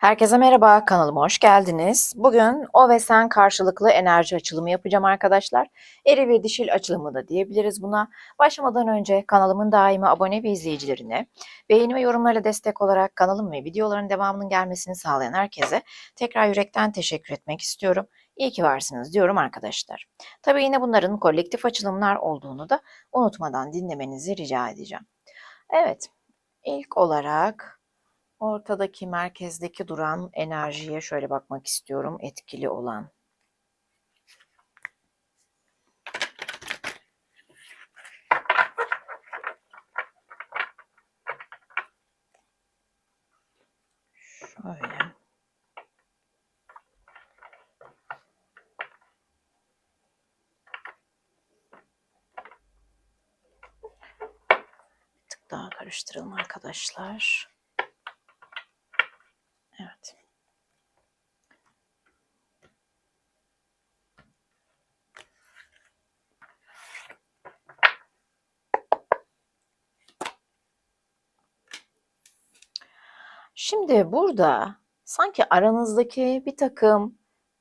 Herkese merhaba, kanalıma hoş geldiniz. Bugün o ve sen karşılıklı enerji açılımı yapacağım arkadaşlar. Eri ve dişil açılımı da diyebiliriz buna. Başlamadan önce kanalımın daimi abone ve izleyicilerine, beğeni ve yorumlarla destek olarak kanalım ve videoların devamının gelmesini sağlayan herkese tekrar yürekten teşekkür etmek istiyorum. İyi ki varsınız diyorum arkadaşlar. Tabii yine bunların kolektif açılımlar olduğunu da unutmadan dinlemenizi rica edeceğim. Evet, ilk olarak Ortadaki merkezdeki duran enerjiye şöyle bakmak istiyorum etkili olan. Şöyle. Bir tık daha karıştıralım arkadaşlar. Evet. Şimdi burada sanki aranızdaki bir takım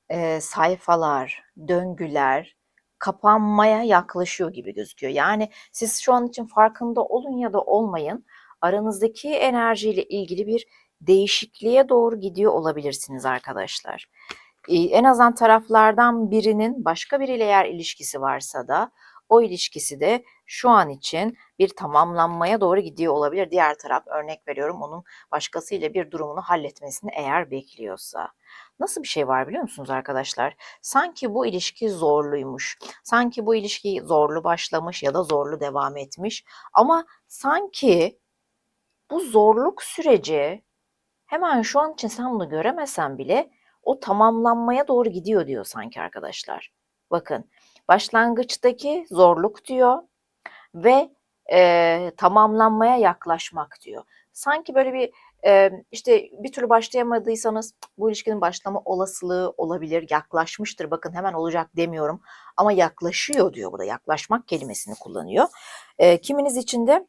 e, sayfalar, döngüler kapanmaya yaklaşıyor gibi gözüküyor. Yani siz şu an için farkında olun ya da olmayın aranızdaki enerjiyle ilgili bir değişikliğe doğru gidiyor olabilirsiniz arkadaşlar. Ee, en azından taraflardan birinin başka biriyle eğer ilişkisi varsa da o ilişkisi de şu an için bir tamamlanmaya doğru gidiyor olabilir. Diğer taraf örnek veriyorum onun başkasıyla bir durumunu halletmesini eğer bekliyorsa. Nasıl bir şey var biliyor musunuz arkadaşlar? Sanki bu ilişki zorluymuş. Sanki bu ilişki zorlu başlamış ya da zorlu devam etmiş. Ama sanki bu zorluk süreci hemen şu an için sen bunu göremesen bile o tamamlanmaya doğru gidiyor diyor sanki arkadaşlar. Bakın başlangıçtaki zorluk diyor ve e, tamamlanmaya yaklaşmak diyor. Sanki böyle bir e, işte bir türlü başlayamadıysanız bu ilişkinin başlama olasılığı olabilir, yaklaşmıştır. Bakın hemen olacak demiyorum ama yaklaşıyor diyor burada. Yaklaşmak kelimesini kullanıyor. E, kiminiz için de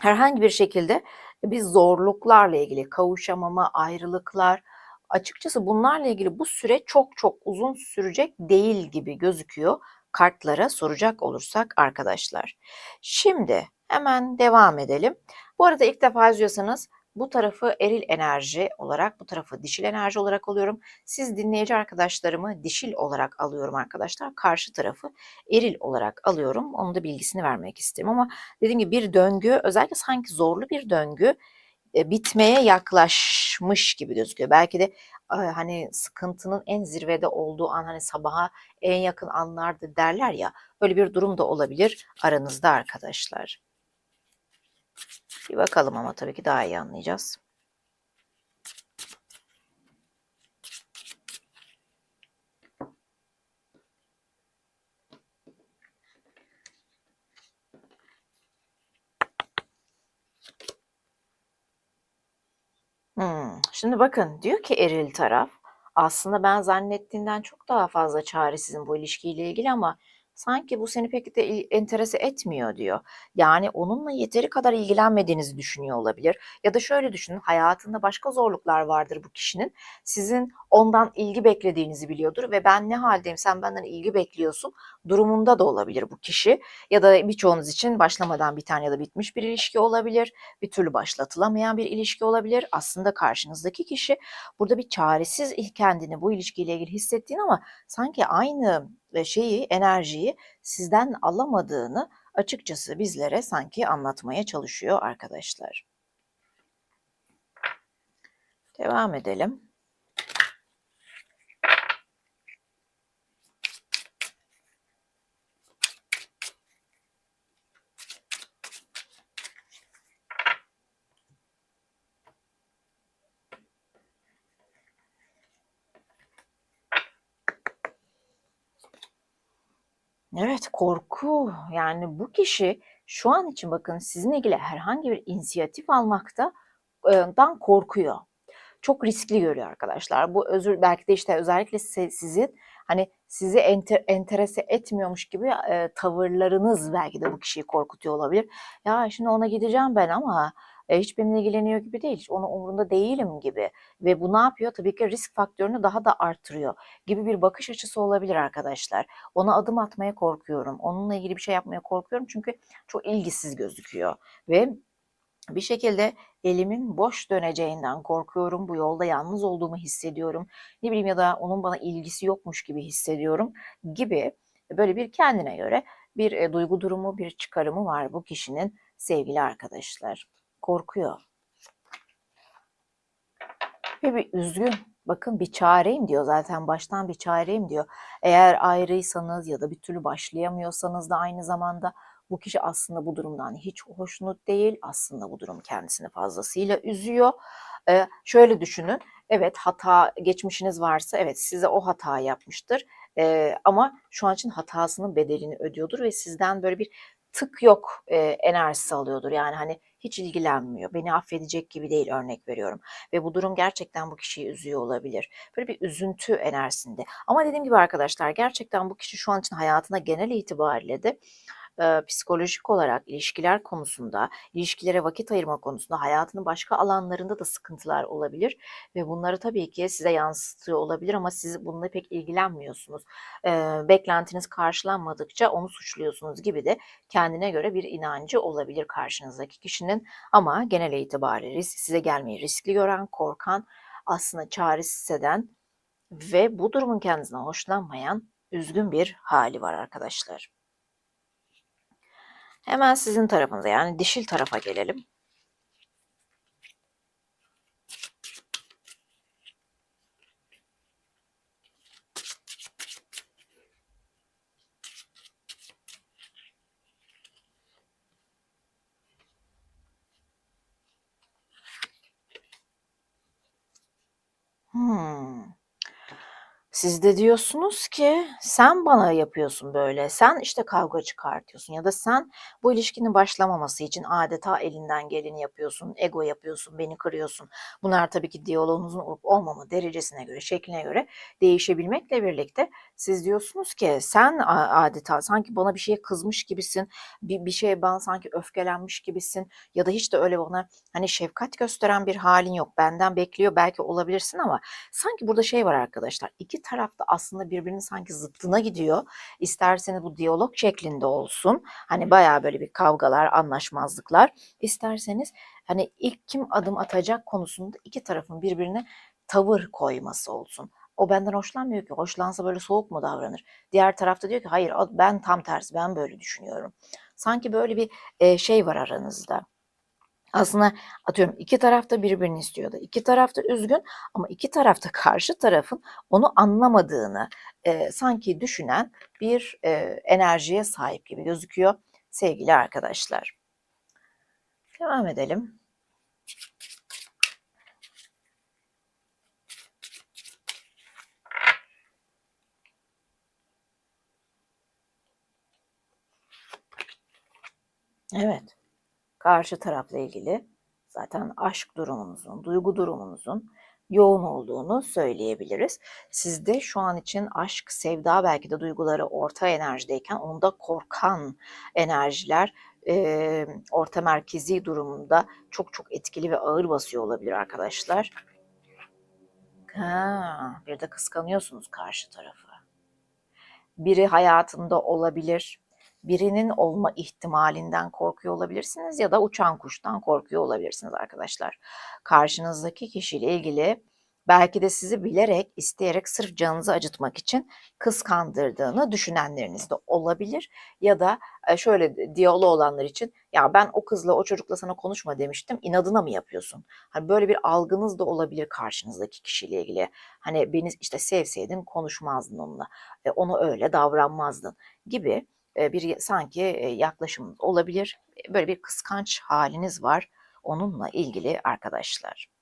herhangi bir şekilde biz zorluklarla ilgili kavuşamama, ayrılıklar açıkçası bunlarla ilgili bu süre çok çok uzun sürecek değil gibi gözüküyor kartlara soracak olursak arkadaşlar. Şimdi hemen devam edelim. Bu arada ilk defa izliyorsanız bu tarafı eril enerji olarak, bu tarafı dişil enerji olarak alıyorum. Siz dinleyici arkadaşlarımı dişil olarak alıyorum arkadaşlar. Karşı tarafı eril olarak alıyorum. Onun da bilgisini vermek istedim ama dediğim gibi bir döngü, özellikle sanki zorlu bir döngü e, bitmeye yaklaşmış gibi gözüküyor. Belki de hani sıkıntının en zirvede olduğu an hani sabaha en yakın anlardır derler ya böyle bir durum da olabilir aranızda arkadaşlar. Bir bakalım ama tabii ki daha iyi anlayacağız. Hımm. Şimdi bakın, diyor ki eril taraf, aslında ben zannettiğinden çok daha fazla çaresizim bu ilişkiyle ilgili ama sanki bu seni pek de enterese etmiyor diyor. Yani onunla yeteri kadar ilgilenmediğinizi düşünüyor olabilir ya da şöyle düşünün, hayatında başka zorluklar vardır bu kişinin. Sizin ondan ilgi beklediğinizi biliyordur ve ben ne haldeyim sen benden ilgi bekliyorsun durumunda da olabilir bu kişi. Ya da birçoğunuz için başlamadan biten ya da bitmiş bir ilişki olabilir. Bir türlü başlatılamayan bir ilişki olabilir. Aslında karşınızdaki kişi burada bir çaresiz kendini bu ilişkiyle ilgili hissettiğini ama sanki aynı şeyi, enerjiyi sizden alamadığını açıkçası bizlere sanki anlatmaya çalışıyor arkadaşlar. Devam edelim. Evet, korku. Yani bu kişi şu an için bakın sizinle ilgili herhangi bir inisiyatif almakta dan korkuyor. Çok riskli görüyor arkadaşlar. Bu özür belki de işte özellikle sizin hani sizi enter, enterese etmiyormuş gibi e, tavırlarınız belki de bu kişiyi korkutuyor olabilir. Ya şimdi ona gideceğim ben ama E, hiç benimle ilgileniyor gibi değil. Hiç onun umurunda değilim gibi. Ve bu ne yapıyor? Tabii ki risk faktörünü daha da arttırıyor gibi bir bakış açısı olabilir arkadaşlar. Ona adım atmaya korkuyorum. Onunla ilgili bir şey yapmaya korkuyorum çünkü çok ilgisiz gözüküyor. Ve bir şekilde elimin boş döneceğinden korkuyorum. Bu yolda yalnız olduğumu hissediyorum. Ne bileyim ya da onun bana ilgisi yokmuş gibi hissediyorum gibi böyle bir kendine göre bir e, duygu durumu, bir çıkarımı var bu kişinin sevgili arkadaşlar. Korkuyor. Ve bir üzgün. Bakın bir çareyim diyor zaten baştan bir çareyim diyor. Eğer ayrıysanız ya da bir türlü başlayamıyorsanız da aynı zamanda bu kişi aslında bu durumdan hiç hoşnut değil. Aslında bu durum kendisini fazlasıyla üzüyor. Ee, şöyle düşünün. Evet hata geçmişiniz varsa evet size o hata yapmıştır. Ee, ama şu an için hatasının bedelini ödüyordur ve sizden böyle bir tık yok e, enerjisi alıyordur. Yani hani hiç ilgilenmiyor. Beni affedecek gibi değil örnek veriyorum. Ve bu durum gerçekten bu kişiyi üzüyor olabilir. Böyle bir üzüntü enerjisinde. Ama dediğim gibi arkadaşlar gerçekten bu kişi şu an için hayatına genel itibariyle de e, psikolojik olarak ilişkiler konusunda, ilişkilere vakit ayırma konusunda hayatının başka alanlarında da sıkıntılar olabilir ve bunları tabii ki size yansıtıyor olabilir ama siz bununla pek ilgilenmiyorsunuz. E, beklentiniz karşılanmadıkça onu suçluyorsunuz gibi de kendine göre bir inancı olabilir karşınızdaki kişinin ama genel itibariyle size gelmeyi riskli gören, korkan, aslında çaresiz hisseden ve bu durumun kendisine hoşlanmayan üzgün bir hali var arkadaşlar. Hemen sizin tarafınıza yani dişil tarafa gelelim. Siz de diyorsunuz ki sen bana yapıyorsun böyle, sen işte kavga çıkartıyorsun ya da sen bu ilişkinin başlamaması için adeta elinden geleni yapıyorsun, ego yapıyorsun, beni kırıyorsun. Bunlar tabii ki diyaloğunuzun olup olmama derecesine göre, şekline göre değişebilmekle birlikte siz diyorsunuz ki sen adeta sanki bana bir şeye kızmış gibisin, bir, bir şeye bana sanki öfkelenmiş gibisin ya da hiç de öyle bana hani şefkat gösteren bir halin yok. Benden bekliyor belki olabilirsin ama sanki burada şey var arkadaşlar. İki taraf da aslında birbirinin sanki zıttına gidiyor. İsterseniz bu diyalog şeklinde olsun. Hani bayağı böyle bir kavgalar, anlaşmazlıklar. İsterseniz hani ilk kim adım atacak konusunda iki tarafın birbirine tavır koyması olsun. O benden hoşlanmıyor ki. Hoşlansa böyle soğuk mu davranır? Diğer tarafta diyor ki hayır ben tam tersi ben böyle düşünüyorum. Sanki böyle bir şey var aranızda aslında atıyorum iki tarafta birbirini istiyordu. İki tarafta üzgün ama iki tarafta karşı tarafın onu anlamadığını e, sanki düşünen bir e, enerjiye sahip gibi gözüküyor sevgili arkadaşlar. Devam edelim. Evet karşı tarafla ilgili zaten aşk durumunuzun, duygu durumunuzun yoğun olduğunu söyleyebiliriz. Sizde şu an için aşk, sevda belki de duyguları orta enerjideyken onda korkan enerjiler e, orta merkezi durumunda çok çok etkili ve ağır basıyor olabilir arkadaşlar. Ha, bir de kıskanıyorsunuz karşı tarafı. Biri hayatında olabilir, birinin olma ihtimalinden korkuyor olabilirsiniz ya da uçan kuştan korkuyor olabilirsiniz arkadaşlar. Karşınızdaki kişiyle ilgili belki de sizi bilerek, isteyerek sırf canınızı acıtmak için kıskandırdığını düşünenleriniz de olabilir. Ya da e, şöyle diyalog olanlar için ya ben o kızla o çocukla sana konuşma demiştim inadına mı yapıyorsun? Hani böyle bir algınız da olabilir karşınızdaki kişiyle ilgili. Hani beni işte sevseydin konuşmazdın onunla. E, onu öyle davranmazdın gibi bir sanki yaklaşımınız olabilir. Böyle bir kıskanç haliniz var onunla ilgili arkadaşlar.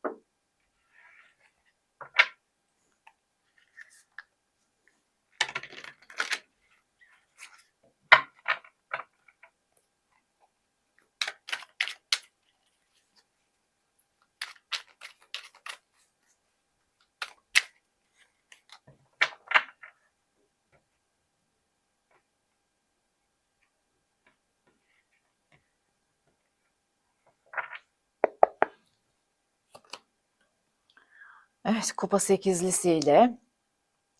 Kupa sekizlisiyle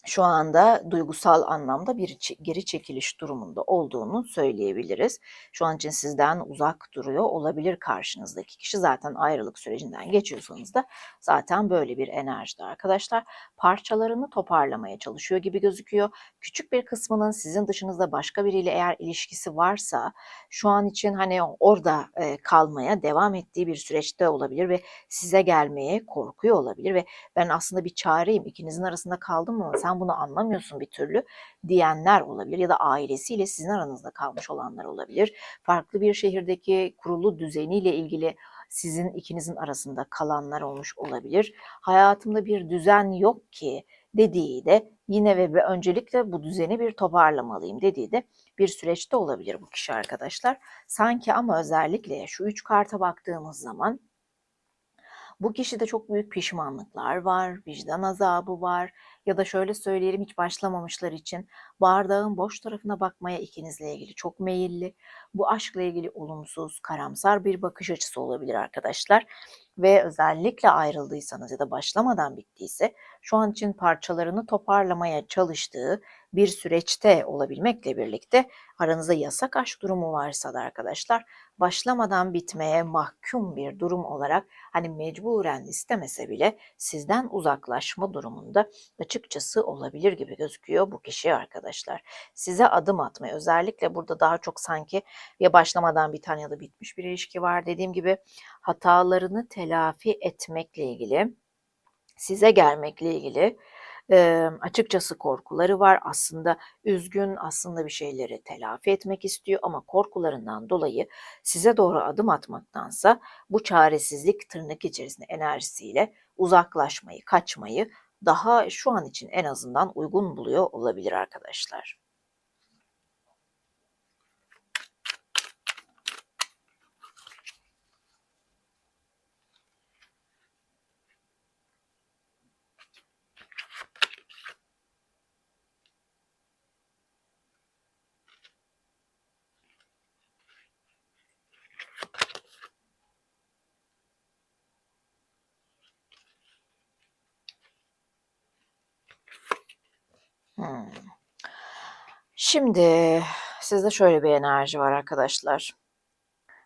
şu anda duygusal anlamda bir geri çekiliş durumunda olduğunu söyleyebiliriz. Şu an için sizden uzak duruyor olabilir karşınızdaki kişi. Zaten ayrılık sürecinden geçiyorsanız da zaten böyle bir enerjide arkadaşlar. Parçalarını toparlamaya çalışıyor gibi gözüküyor. Küçük bir kısmının sizin dışınızda başka biriyle eğer ilişkisi varsa şu an için hani orada kalmaya devam ettiği bir süreçte olabilir ve size gelmeye korkuyor olabilir ve ben aslında bir çareyim ikinizin arasında kaldım ama sen bunu anlamıyorsun bir türlü diyenler olabilir ya da ailesiyle sizin aranızda kalmış olanlar olabilir. Farklı bir şehirdeki kurulu düzeniyle ilgili sizin ikinizin arasında kalanlar olmuş olabilir. Hayatımda bir düzen yok ki dediği de yine ve öncelikle bu düzeni bir toparlamalıyım dediği de bir süreçte olabilir bu kişi arkadaşlar. Sanki ama özellikle şu üç karta baktığımız zaman bu kişide çok büyük pişmanlıklar var, vicdan azabı var ya da şöyle söyleyelim hiç başlamamışlar için bardağın boş tarafına bakmaya ikinizle ilgili çok meyilli. Bu aşkla ilgili olumsuz, karamsar bir bakış açısı olabilir arkadaşlar. Ve özellikle ayrıldıysanız ya da başlamadan bittiyse şu an için parçalarını toparlamaya çalıştığı bir süreçte olabilmekle birlikte aranızda yasak aşk durumu varsa da arkadaşlar başlamadan bitmeye mahkum bir durum olarak hani mecburen istemese bile sizden uzaklaşma durumunda açıkçası olabilir gibi gözüküyor bu kişi arkadaşlar. Size adım atmaya özellikle burada daha çok sanki ya başlamadan biten ya da bitmiş bir ilişki var dediğim gibi hatalarını telafi etmekle ilgili size gelmekle ilgili e, açıkçası korkuları var. Aslında üzgün, aslında bir şeyleri telafi etmek istiyor ama korkularından dolayı size doğru adım atmaktansa bu çaresizlik tırnak içerisinde enerjisiyle uzaklaşmayı, kaçmayı daha şu an için en azından uygun buluyor olabilir arkadaşlar. Hmm. Şimdi sizde şöyle bir enerji var arkadaşlar.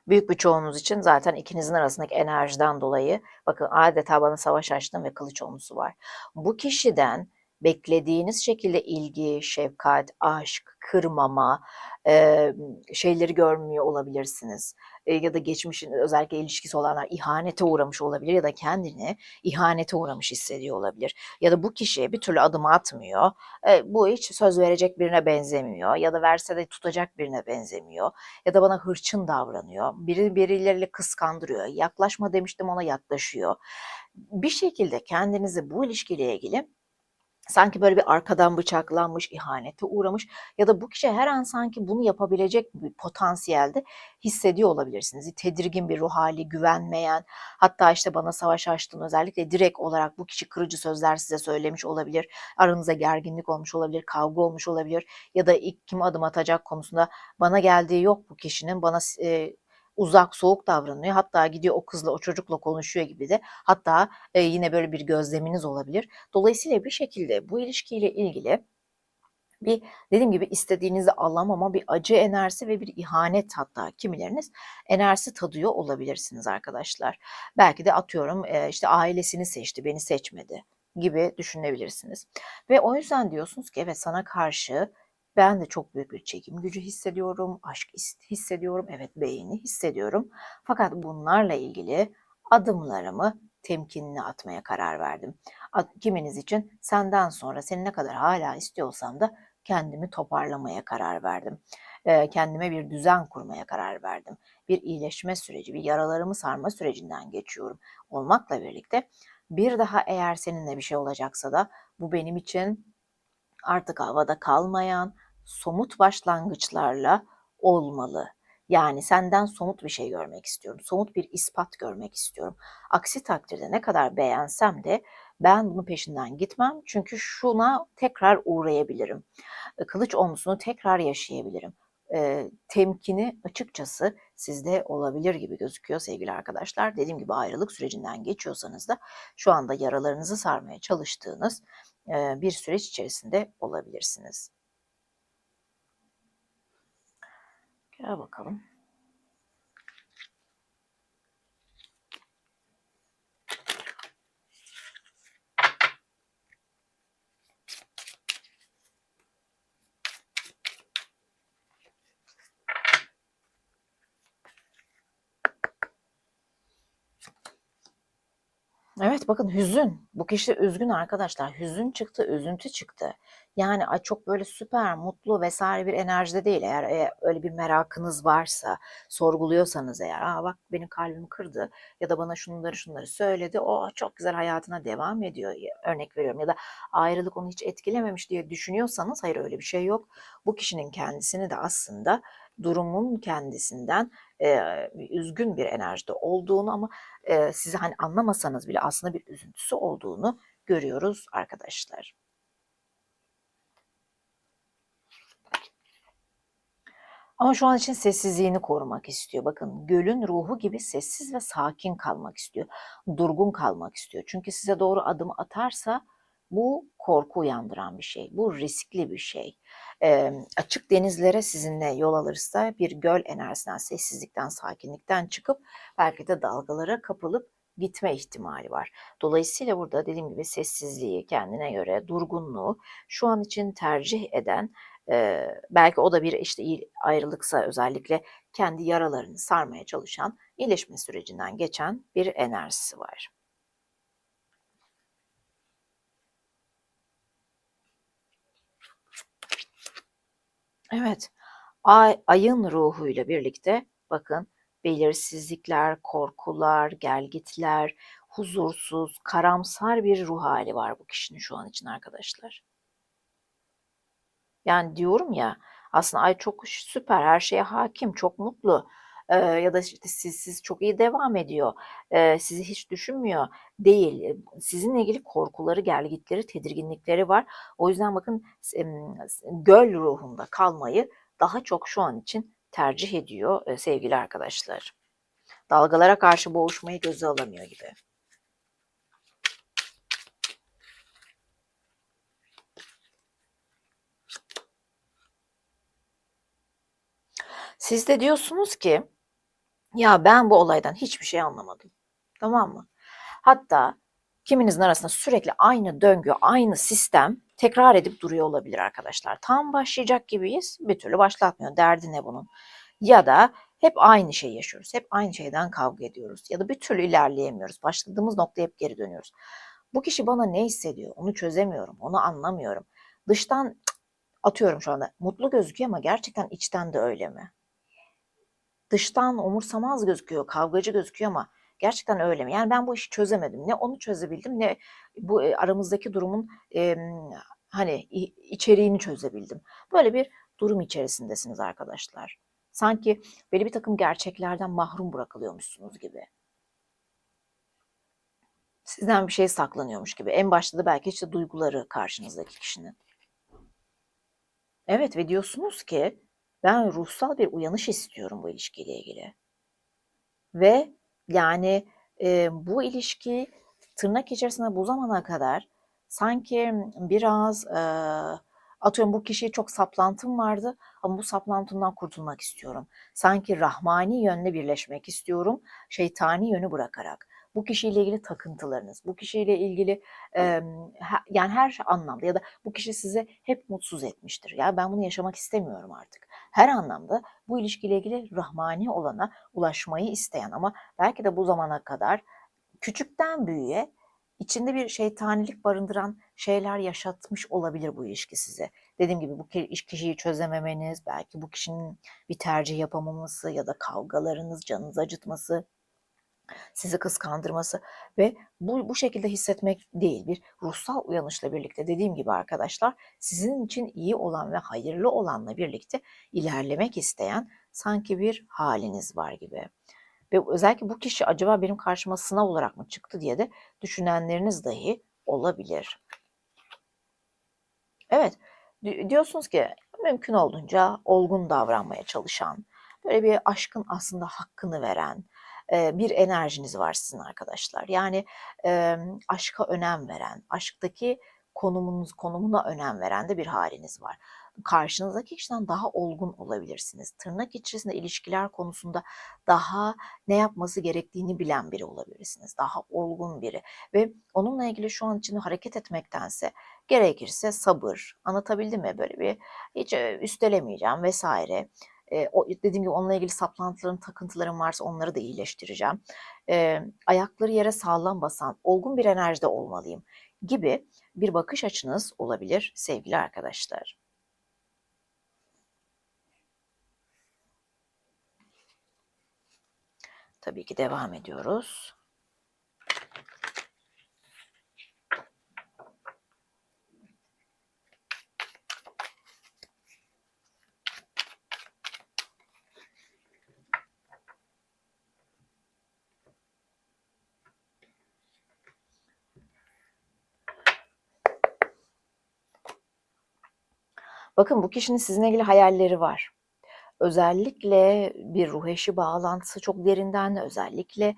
Büyük bir çoğunuz için zaten ikinizin arasındaki enerjiden dolayı bakın adeta bana savaş açtım ve kılıç olmusu var. Bu kişiden beklediğiniz şekilde ilgi, şefkat, aşk, kırmama e, şeyleri görmüyor olabilirsiniz. E, ya da geçmişin özellikle ilişkisi olanlar ihanete uğramış olabilir ya da kendini ihanete uğramış hissediyor olabilir. Ya da bu kişi bir türlü adım atmıyor. E, bu hiç söz verecek birine benzemiyor ya da verse de tutacak birine benzemiyor ya da bana hırçın davranıyor. Biri birileriyle kıskandırıyor. Yaklaşma demiştim ona yaklaşıyor. Bir şekilde kendinizi bu ilişkiyle ilgili sanki böyle bir arkadan bıçaklanmış, ihanete uğramış ya da bu kişi her an sanki bunu yapabilecek bir potansiyelde hissediyor olabilirsiniz. Tedirgin bir ruh hali, güvenmeyen, hatta işte bana savaş açtın özellikle direkt olarak bu kişi kırıcı sözler size söylemiş olabilir. Aranıza gerginlik olmuş olabilir, kavga olmuş olabilir ya da ilk kim adım atacak konusunda bana geldiği yok bu kişinin, bana e, uzak, soğuk davranıyor. Hatta gidiyor o kızla, o çocukla konuşuyor gibi de. Hatta e, yine böyle bir gözleminiz olabilir. Dolayısıyla bir şekilde bu ilişkiyle ilgili bir dediğim gibi istediğinizi alamama bir acı enerjisi ve bir ihanet hatta kimileriniz enerjisi tadıyor olabilirsiniz arkadaşlar. Belki de atıyorum e, işte ailesini seçti, beni seçmedi gibi düşünebilirsiniz. Ve o yüzden diyorsunuz ki evet sana karşı ben de çok büyük bir çekim gücü hissediyorum, aşk hissediyorum, evet beğeni hissediyorum. Fakat bunlarla ilgili adımlarımı temkinli atmaya karar verdim. Kiminiz için senden sonra seni ne kadar hala istiyorsam da kendimi toparlamaya karar verdim. Kendime bir düzen kurmaya karar verdim. Bir iyileşme süreci, bir yaralarımı sarma sürecinden geçiyorum. Olmakla birlikte bir daha eğer seninle bir şey olacaksa da bu benim için artık havada kalmayan, somut başlangıçlarla olmalı. Yani senden somut bir şey görmek istiyorum. Somut bir ispat görmek istiyorum. Aksi takdirde ne kadar beğensem de ben bunun peşinden gitmem. Çünkü şuna tekrar uğrayabilirim. Kılıç olmuşunu tekrar yaşayabilirim. E, temkini açıkçası sizde olabilir gibi gözüküyor sevgili arkadaşlar. Dediğim gibi ayrılık sürecinden geçiyorsanız da şu anda yaralarınızı sarmaya çalıştığınız e, bir süreç içerisinde olabilirsiniz. Gel bakalım. Evet bakın hüzün. Bu kişi üzgün arkadaşlar. Hüzün çıktı, üzüntü çıktı. Yani ay çok böyle süper, mutlu vesaire bir enerjide değil. Eğer, eğer öyle bir merakınız varsa, sorguluyorsanız eğer, aa bak benim kalbimi kırdı ya da bana şunları şunları söyledi. O çok güzel hayatına devam ediyor. Örnek veriyorum ya da ayrılık onu hiç etkilememiş diye düşünüyorsanız hayır öyle bir şey yok. Bu kişinin kendisini de aslında durumun kendisinden e, üzgün bir enerjide olduğunu ama e, sizi hani anlamasanız bile aslında bir üzüntüsü olduğunu görüyoruz arkadaşlar. Ama şu an için sessizliğini korumak istiyor. Bakın gölün ruhu gibi sessiz ve sakin kalmak istiyor. Durgun kalmak istiyor. Çünkü size doğru adım atarsa bu korku uyandıran bir şey. Bu riskli bir şey. E, açık denizlere sizinle yol alırsa bir göl enerjisinden, sessizlikten, sakinlikten çıkıp belki de dalgalara kapılıp gitme ihtimali var. Dolayısıyla burada dediğim gibi sessizliği, kendine göre durgunluğu şu an için tercih eden e, belki o da bir işte ayrılıksa özellikle kendi yaralarını sarmaya çalışan iyileşme sürecinden geçen bir enerjisi var. Evet, ay, ayın ruhuyla birlikte bakın belirsizlikler, korkular, gelgitler, huzursuz, karamsar bir ruh hali var bu kişinin şu an için arkadaşlar. Yani diyorum ya aslında ay çok süper, her şeye hakim, çok mutlu e, ya da işte siz, siz çok iyi devam ediyor, e, sizi hiç düşünmüyor değil. Sizinle ilgili korkuları, gelgitleri, tedirginlikleri var. O yüzden bakın göl ruhunda kalmayı daha çok şu an için tercih ediyor e, sevgili arkadaşlar. Dalgalara karşı boğuşmayı göze alamıyor gibi. Siz de diyorsunuz ki ya ben bu olaydan hiçbir şey anlamadım. Tamam mı? Hatta kiminizin arasında sürekli aynı döngü, aynı sistem tekrar edip duruyor olabilir arkadaşlar. Tam başlayacak gibiyiz, bir türlü başlatmıyor. Derdi ne bunun? Ya da hep aynı şeyi yaşıyoruz. Hep aynı şeyden kavga ediyoruz. Ya da bir türlü ilerleyemiyoruz. Başladığımız noktaya hep geri dönüyoruz. Bu kişi bana ne hissediyor? Onu çözemiyorum. Onu anlamıyorum. Dıştan atıyorum şu anda mutlu gözüküyor ama gerçekten içten de öyle mi? Dıştan umursamaz gözüküyor, kavgacı gözüküyor ama gerçekten öyle mi? Yani ben bu işi çözemedim. Ne onu çözebildim ne bu e, aramızdaki durumun e, hani içeriğini çözebildim. Böyle bir durum içerisindesiniz arkadaşlar. Sanki belli bir takım gerçeklerden mahrum bırakılıyormuşsunuz gibi. Sizden bir şey saklanıyormuş gibi. En başta da belki işte duyguları karşınızdaki kişinin. Evet ve diyorsunuz ki ben ruhsal bir uyanış istiyorum bu ilişkiyle ilgili. Ve yani e, bu ilişki tırnak içerisinde bu zamana kadar sanki biraz e, atıyorum bu kişiye çok saplantım vardı ama bu saplantımdan kurtulmak istiyorum. Sanki rahmani yönle birleşmek istiyorum, şeytani yönü bırakarak bu kişiyle ilgili takıntılarınız, bu kişiyle ilgili e, yani her anlamda ya da bu kişi size hep mutsuz etmiştir. Ya ben bunu yaşamak istemiyorum artık. Her anlamda bu ilişkiyle ilgili rahmani olana ulaşmayı isteyen ama belki de bu zamana kadar küçükten büyüğe içinde bir şeytanilik barındıran şeyler yaşatmış olabilir bu ilişki size. Dediğim gibi bu kişiyi çözememeniz, belki bu kişinin bir tercih yapamaması ya da kavgalarınız, canınızı acıtması sizi kıskandırması ve bu, bu şekilde hissetmek değil bir ruhsal uyanışla birlikte dediğim gibi arkadaşlar sizin için iyi olan ve hayırlı olanla birlikte ilerlemek isteyen sanki bir haliniz var gibi. Ve özellikle bu kişi acaba benim karşıma sınav olarak mı çıktı diye de düşünenleriniz dahi olabilir. Evet diyorsunuz ki mümkün olduğunca olgun davranmaya çalışan, böyle bir aşkın aslında hakkını veren bir enerjiniz var sizin arkadaşlar. Yani aşka önem veren, aşktaki konumunuz konumuna önem veren de bir haliniz var. Karşınızdaki kişiden daha olgun olabilirsiniz. Tırnak içerisinde ilişkiler konusunda daha ne yapması gerektiğini bilen biri olabilirsiniz. Daha olgun biri ve onunla ilgili şu an için hareket etmektense gerekirse sabır, anlatabildim mi böyle bir hiç üstelemeyeceğim vesaire. E, o, dediğim gibi onunla ilgili saplantılarım, takıntılarım varsa onları da iyileştireceğim. E, ayakları yere sağlam basan, olgun bir enerjide olmalıyım gibi bir bakış açınız olabilir sevgili arkadaşlar. Tabii ki devam ediyoruz. Bakın bu kişinin sizinle ilgili hayalleri var. Özellikle bir ruh eşi bağlantısı çok derinden, özellikle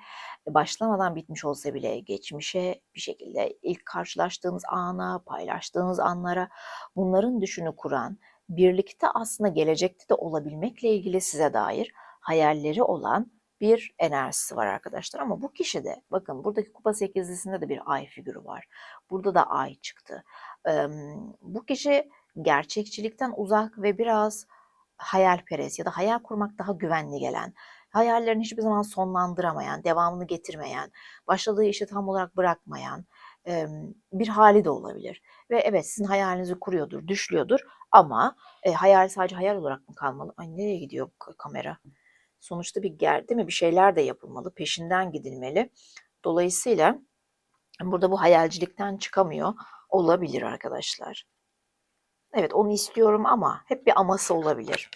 başlamadan bitmiş olsa bile geçmişe bir şekilde ilk karşılaştığınız ana, paylaştığınız anlara bunların düşünü kuran, birlikte aslında gelecekte de olabilmekle ilgili size dair hayalleri olan bir enerjisi var arkadaşlar. Ama bu kişi de bakın buradaki kupa sekizlisinde de bir ay figürü var. Burada da ay çıktı. Bu kişi gerçekçilikten uzak ve biraz hayalperest ya da hayal kurmak daha güvenli gelen, hayallerini hiçbir zaman sonlandıramayan, devamını getirmeyen, başladığı işi tam olarak bırakmayan bir hali de olabilir. Ve evet sizin hayalinizi kuruyordur, düşlüyordur ama e, hayal sadece hayal olarak mı kalmalı? Ay nereye gidiyor bu kamera? Sonuçta bir ger, değil mi? Bir şeyler de yapılmalı, peşinden gidilmeli. Dolayısıyla burada bu hayalcilikten çıkamıyor olabilir arkadaşlar. Evet onu istiyorum ama hep bir aması olabilir.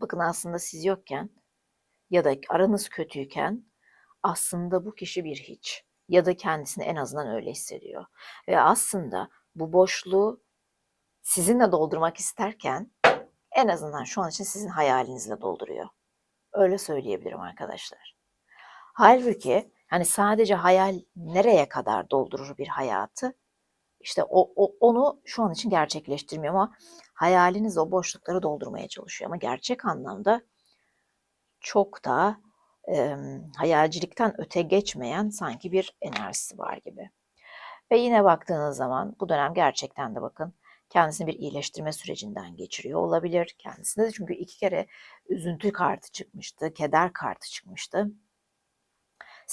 Bakın aslında siz yokken ya da aranız kötüyken aslında bu kişi bir hiç ya da kendisini en azından öyle hissediyor. Ve aslında bu boşluğu sizinle doldurmak isterken en azından şu an için sizin hayalinizle dolduruyor. Öyle söyleyebilirim arkadaşlar. Halbuki hani sadece hayal nereye kadar doldurur bir hayatı? İşte o, o, onu şu an için gerçekleştirmiyor ama hayaliniz o boşlukları doldurmaya çalışıyor. Ama gerçek anlamda çok da e, hayalcilikten öte geçmeyen sanki bir enerjisi var gibi. Ve yine baktığınız zaman bu dönem gerçekten de bakın kendisini bir iyileştirme sürecinden geçiriyor olabilir. Kendisinde de çünkü iki kere üzüntü kartı çıkmıştı, keder kartı çıkmıştı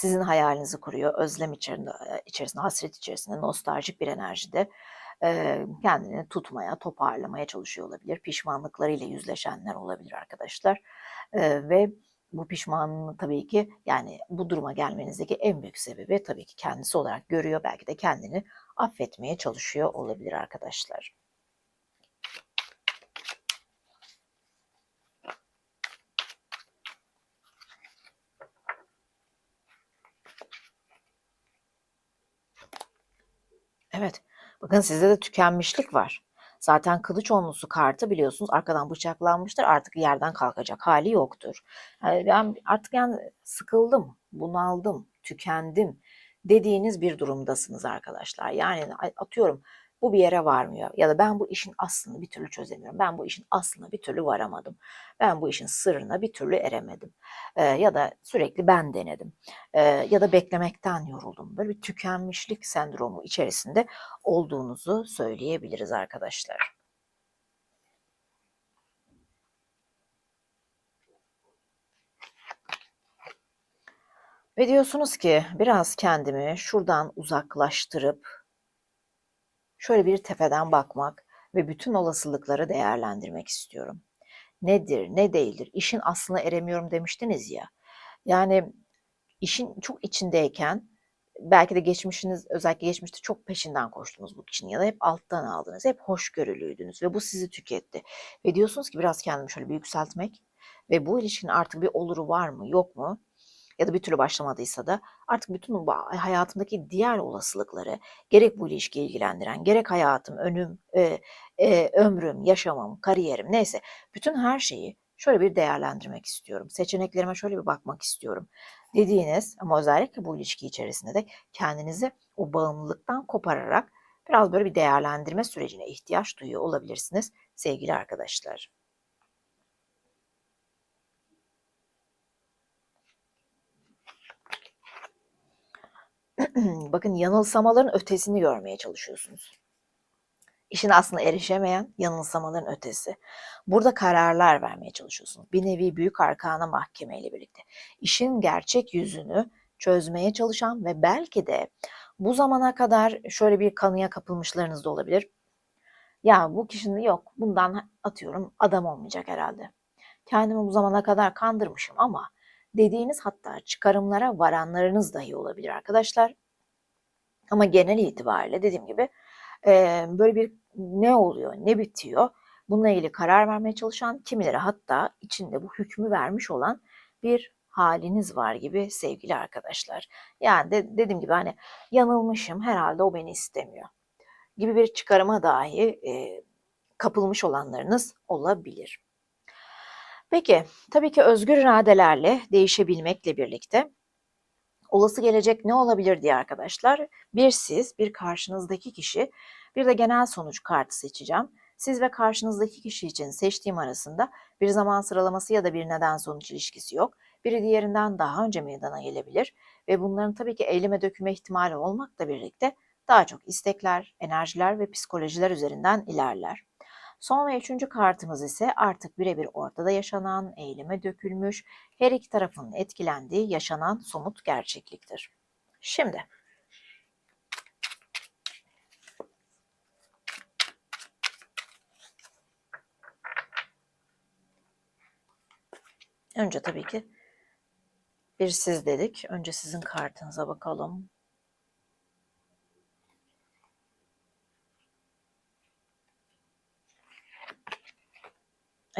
sizin hayalinizi kuruyor. Özlem içerisinde, içerisinde hasret içerisinde, nostaljik bir enerjide kendini tutmaya, toparlamaya çalışıyor olabilir. Pişmanlıklarıyla yüzleşenler olabilir arkadaşlar. Ve bu pişmanlığı tabii ki yani bu duruma gelmenizdeki en büyük sebebi tabii ki kendisi olarak görüyor. Belki de kendini affetmeye çalışıyor olabilir arkadaşlar. Evet. Bakın sizde de tükenmişlik var. Zaten kılıç onlusu kartı biliyorsunuz arkadan bıçaklanmıştır. Artık yerden kalkacak hali yoktur. Yani ben artık yani sıkıldım, bunaldım, tükendim dediğiniz bir durumdasınız arkadaşlar. Yani atıyorum bu bir yere varmıyor. Ya da ben bu işin aslını bir türlü çözemiyorum. Ben bu işin aslına bir türlü varamadım. Ben bu işin sırrına bir türlü eremedim. Ee, ya da sürekli ben denedim. Ee, ya da beklemekten yoruldum. Böyle bir tükenmişlik sendromu içerisinde olduğunuzu söyleyebiliriz arkadaşlar. Ve diyorsunuz ki biraz kendimi şuradan uzaklaştırıp şöyle bir tepeden bakmak ve bütün olasılıkları değerlendirmek istiyorum. Nedir, ne değildir? İşin aslına eremiyorum demiştiniz ya. Yani işin çok içindeyken belki de geçmişiniz özellikle geçmişte çok peşinden koştunuz bu kişinin ya da hep alttan aldınız. Hep hoşgörülüydünüz ve bu sizi tüketti. Ve diyorsunuz ki biraz kendimi şöyle bir yükseltmek ve bu ilişkinin artık bir oluru var mı yok mu ya da bir türlü başlamadıysa da artık bütün bu hayatımdaki diğer olasılıkları gerek bu ilişkiyi ilgilendiren, gerek hayatım, önüm, e, e, ömrüm, yaşamam, kariyerim neyse bütün her şeyi şöyle bir değerlendirmek istiyorum. Seçeneklerime şöyle bir bakmak istiyorum. Dediğiniz ama özellikle bu ilişki içerisinde de kendinizi o bağımlılıktan kopararak biraz böyle bir değerlendirme sürecine ihtiyaç duyuyor olabilirsiniz sevgili arkadaşlar. Bakın yanılsamaların ötesini görmeye çalışıyorsunuz. İşin aslında erişemeyen yanılsamaların ötesi. Burada kararlar vermeye çalışıyorsunuz. Bir nevi büyük arkana mahkeme ile birlikte. İşin gerçek yüzünü çözmeye çalışan ve belki de bu zamana kadar şöyle bir kanıya kapılmışlarınız da olabilir. Ya bu kişinin yok bundan atıyorum adam olmayacak herhalde. Kendimi bu zamana kadar kandırmışım ama dediğiniz hatta çıkarımlara varanlarınız dahi olabilir arkadaşlar. Ama genel itibariyle dediğim gibi e, böyle bir ne oluyor, ne bitiyor bununla ilgili karar vermeye çalışan kimileri hatta içinde bu hükmü vermiş olan bir haliniz var gibi sevgili arkadaşlar. Yani de, dediğim gibi hani yanılmışım herhalde o beni istemiyor gibi bir çıkarıma dahi e, kapılmış olanlarınız olabilir. Peki tabii ki özgür iradelerle değişebilmekle birlikte olası gelecek ne olabilir diye arkadaşlar. Bir siz, bir karşınızdaki kişi, bir de genel sonuç kartı seçeceğim. Siz ve karşınızdaki kişi için seçtiğim arasında bir zaman sıralaması ya da bir neden sonuç ilişkisi yok. Biri diğerinden daha önce meydana gelebilir ve bunların tabii ki eyleme dökülme ihtimali olmakla birlikte daha çok istekler, enerjiler ve psikolojiler üzerinden ilerler. Son ve üçüncü kartımız ise artık birebir ortada yaşanan, eyleme dökülmüş, her iki tarafın etkilendiği yaşanan somut gerçekliktir. Şimdi Önce tabii ki bir siz dedik. Önce sizin kartınıza bakalım.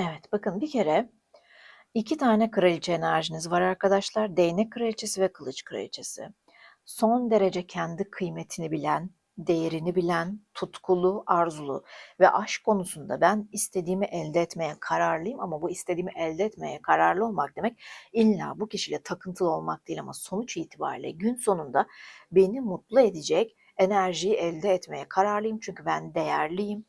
Evet bakın bir kere iki tane kraliçe enerjiniz var arkadaşlar. Değnek kraliçesi ve kılıç kraliçesi. Son derece kendi kıymetini bilen, değerini bilen, tutkulu, arzulu ve aşk konusunda ben istediğimi elde etmeye kararlıyım ama bu istediğimi elde etmeye kararlı olmak demek illa bu kişiyle takıntılı olmak değil ama sonuç itibariyle gün sonunda beni mutlu edecek enerjiyi elde etmeye kararlıyım çünkü ben değerliyim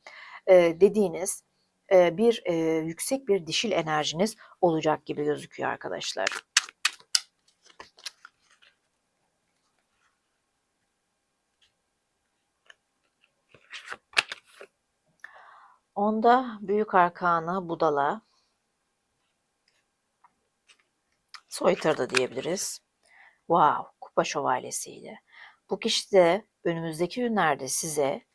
dediğiniz bir e, yüksek bir dişil enerjiniz olacak gibi gözüküyor arkadaşlar. Onda büyük arkana budala, soytarı da diyebiliriz. Wow, kupa şövalyesiyle. Bu kişi de önümüzdeki günlerde size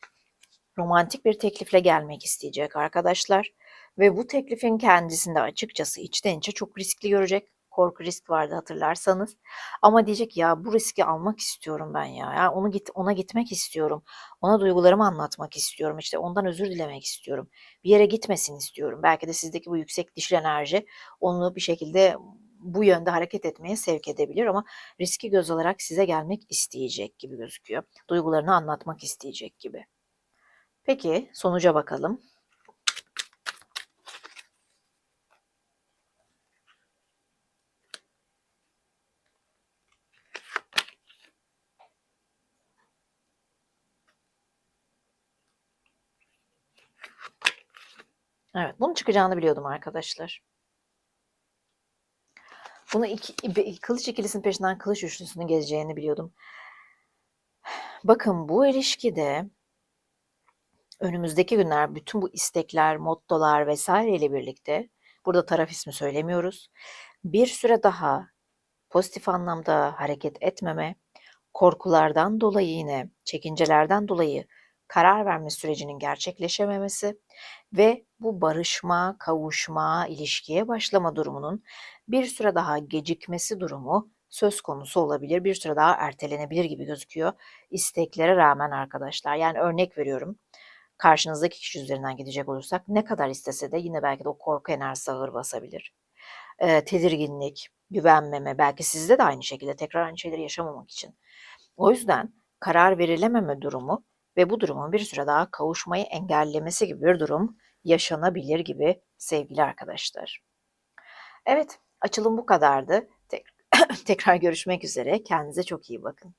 romantik bir teklifle gelmek isteyecek arkadaşlar. Ve bu teklifin kendisinde açıkçası içten içe çok riskli görecek. Korku risk vardı hatırlarsanız. Ama diyecek ya bu riski almak istiyorum ben ya. ya onu git ona gitmek istiyorum. Ona duygularımı anlatmak istiyorum. İşte ondan özür dilemek istiyorum. Bir yere gitmesin istiyorum. Belki de sizdeki bu yüksek dişil enerji onu bir şekilde bu yönde hareket etmeye sevk edebilir ama riski göz alarak size gelmek isteyecek gibi gözüküyor. Duygularını anlatmak isteyecek gibi. Peki sonuca bakalım. Evet, bunun çıkacağını biliyordum arkadaşlar. Bunu iki, kılıç ikilisinin peşinden kılıç üçlüsünün gezeceğini biliyordum. Bakın bu ilişkide önümüzdeki günler bütün bu istekler, mottolar vesaire ile birlikte burada taraf ismi söylemiyoruz. Bir süre daha pozitif anlamda hareket etmeme, korkulardan dolayı yine çekincelerden dolayı karar verme sürecinin gerçekleşememesi ve bu barışma, kavuşma, ilişkiye başlama durumunun bir süre daha gecikmesi durumu söz konusu olabilir. Bir süre daha ertelenebilir gibi gözüküyor isteklere rağmen arkadaşlar. Yani örnek veriyorum karşınızdaki kişi üzerinden gidecek olursak ne kadar istese de yine belki de o korku enerjisi ağır basabilir. E, tedirginlik, güvenmeme, belki sizde de aynı şekilde tekrar aynı şeyleri yaşamamak için. O yüzden karar verilememe durumu ve bu durumun bir süre daha kavuşmayı engellemesi gibi bir durum yaşanabilir gibi sevgili arkadaşlar. Evet, açılım bu kadardı. Tek tekrar görüşmek üzere. Kendinize çok iyi bakın.